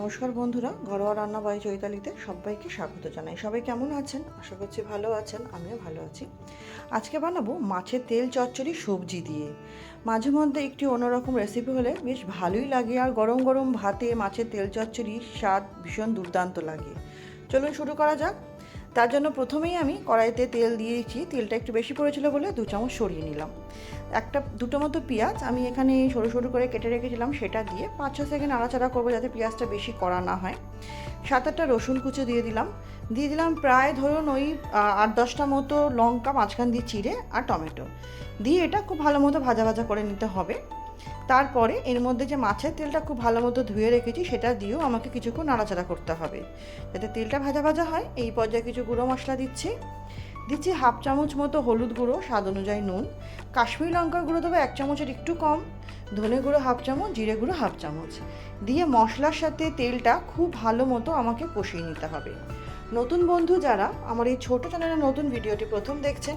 নমস্কার বন্ধুরা, ঘরোয়া রান্না বাই চৈতালিতে সবাইকে স্বাগত জানাই। সবাই কেমন আছেন? আশা করছি ভালো আছেন, আমিও ভালো আছি। আজকে বানাবো মাছের তেল চচ্চড়ি সবজি দিয়ে। মাঝে মধ্যে একটি অন্যরকম রেসিপি হলে বেশ ভালোই লাগে আর গরম গরম ভাতে মাছের তেল চচ্চড়ি স্বাদ ভীষণ দুর্দান্ত লাগে। চলুন শুরু করা যাক। তার জন্য প্রথমেই আমি কড়াইতে তেল দিয়েছি তেলটা একটু বেশি পড়েছিল বলে দু চামচ সরিয়ে নিলাম। একটা, দুটো মতো পেঁয়াজ আমি এখানে সরু সরু করে কেটে রেখেছিলাম, সেটা দিয়ে পাঁচ ছ সেকেন্ড আড়াচাড়া করব যাতে পেঁয়াজটা বেশি কড়া না হয়। সাত আটটা রসুন কুচো দিয়ে দিলাম। দিয়ে দিলাম প্রায় ধরুন ওই আট দশটা মতো লঙ্কা, মাঝখান দিয়ে চিড়ে আর টমেটো। দিয়ে এটা খুব ভালো মতো ভাজা ভাজা করে নিতে হবে। তারপরে এর মধ্যে যে মাছের তেলটা খুব ভালো মতো ধুয়ে রেখেছি, সেটা দিয়েও আমাকে কিছুক্ষণ নাড়াচাড়া করতে হবে। যাতে তেলটা ভাজা ভাজা হয়, এই পর্যায়ে কিছু গুঁড়ো মশলা দিচ্ছি। দিচ্ছি হাফ চামচ মতো হলুদ গুঁড়ো, স্বাদ অনুযায়ী নুন। কাশ্মীরি লঙ্কার গুঁড়ো দেবো এক চামচের একটু কম। ধনে গুঁড়ো হাফ চামচ, জিরে গুঁড়ো হাফ চামচ। দিয়ে মশলার সাথে তেলটা খুব ভালো মতো আমাকে কষিয়ে নিতে হবে। নতুন বন্ধু যারা, আমার এই ছোটো চ্যানেলের নতুন ভিডিওটি প্রথম দেখছেন,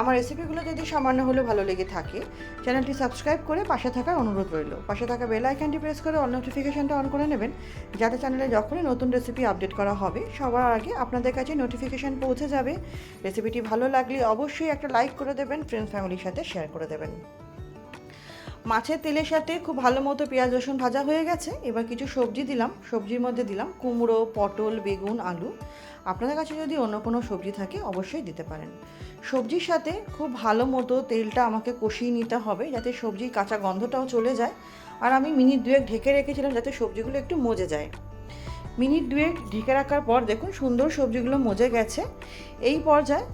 আমার রেসিপিগুলো যদি সামান্য হলেও ভালো লেগে থাকে, চ্যানেলটি সাবস্ক্রাইব করে পাশে থাকার অনুরোধ রইল। পাশে থাকা বেল আইকনটি প্রেস করে অল নোটিফিকেশনটা অন করে নেবেন, যাতে চ্যানেলে যখনই নতুন রেসিপি আপডেট করা হবে, সবার আগে আপনাদের কাছে নোটিফিকেশন পৌঁছে যাবে। রেসিপিটি ভালো লাগলে অবশ্যই একটা লাইক করে দেবেন ফ্রেন্ডস ফ্যামিলির সাথে শেয়ার করে দেবেন। মাছের তেলের সাথে খুব ভালো মতো পেঁয়াজ, রসুন ভাজা হয়ে গেছে। এবার কিছু সবজি দিলাম। সবজির মধ্যে দিলাম কুমড়ো, পটল, বেগুন, আলু। আপনাদের কাছে যদি অন্য কোনো সবজি থাকে, অবশ্যই দিতে পারেন। সবজির সাথে খুব ভালো মতো তেলটা আমাকে কষিয়ে নিতে হবে, যাতে সবজির কাঁচা গন্ধটাও চলে যায়। আর আমি মিনিট দুয়েক ঢেকে রেখেছিলাম যাতে সবজিগুলো একটু মজে যায়। মিনিট দুয়েক ঢেকে রাখার পর দেখুন সুন্দর সবজিগুলো মজে গেছে। এই পর্যায়ে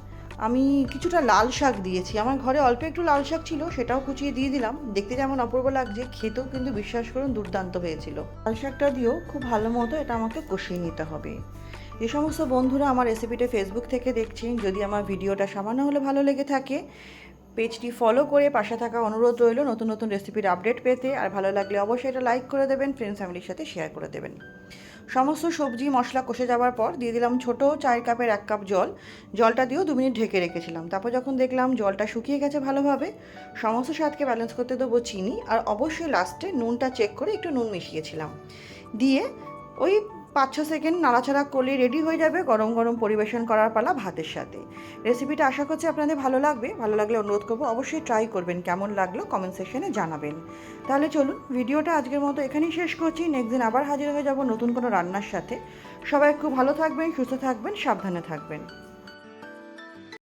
আমি কিছুটা লাল শাক দিয়েছি। আমার ঘরে অল্প একটু লাল শাক ছিল, সেটাও কুচিয়ে দিয়ে দিলাম। দেখতে যেমন অপূর্ব লাগছে, খেতেও কিন্তু বিশ্বাস করুন দুর্দান্ত হয়েছিল। লাল শাকটা দিয়েও খুব ভালো মতো এটা আমাকে কষিয়ে নিতে হবে। যে সমস্ত বন্ধুরা আমার রেসিপিটা ফেসবুক থেকে দেখছেন, যদি আমার ভিডিওটা সামান্য হলে ভালো লেগে থাকে পেজটি ফলো করে পাশে থাকা অনুরোধ রইল নতুন নতুন রেসিপির আপডেট পেতে। আর ভালো লাগলে অবশ্যই এটা লাইক করে দেবেন ফ্রেন্ডস ফ্যামিলির সাথে শেয়ার করে দেবেন। সমস্ত সবজি, মশলা কষে যাওয়ার পর দিয়ে দিলাম ছোট চার কাপের এক কাপ জল। জলটা দিয়েও দু মিনিট ঢেকে রেখেছিলাম। তারপর যখন দেখলাম জলটা শুকিয়ে গেছে ভালোভাবে, সমস্ত স্বাদকে ব্যালেন্স করতে দেবো চিনি। আর অবশ্যই লাস্টে নুনটা চেক করে একটু নুন মিশিয়েছিলাম। দিয়ে ওই পাঁচ ছ সেকেন্ড নাড়াচাড়া করলে রেডি হয়ে যাবে গরম গরম পরিবেশন করার পালা ভাতের সাথে। রেসিপিটা আশা করছি আপনাদের ভালো লাগবে। ভালো লাগলে অনুরোধ করব অবশ্যই ট্রাই করবেন। কেমন লাগল কমেন্ট সেকশনে জানাবেন। তাহলে চলুন ভিডিওটা আজকের মতো এখানেই শেষ করছি। নেক্সট দিন আবার হাজির হয়ে যাব নতুন কোনো রান্নার সাথে। সবাই খুব ভালো থাকবেন, সুস্থ থাকবেন, সাবধানে থাকবেন।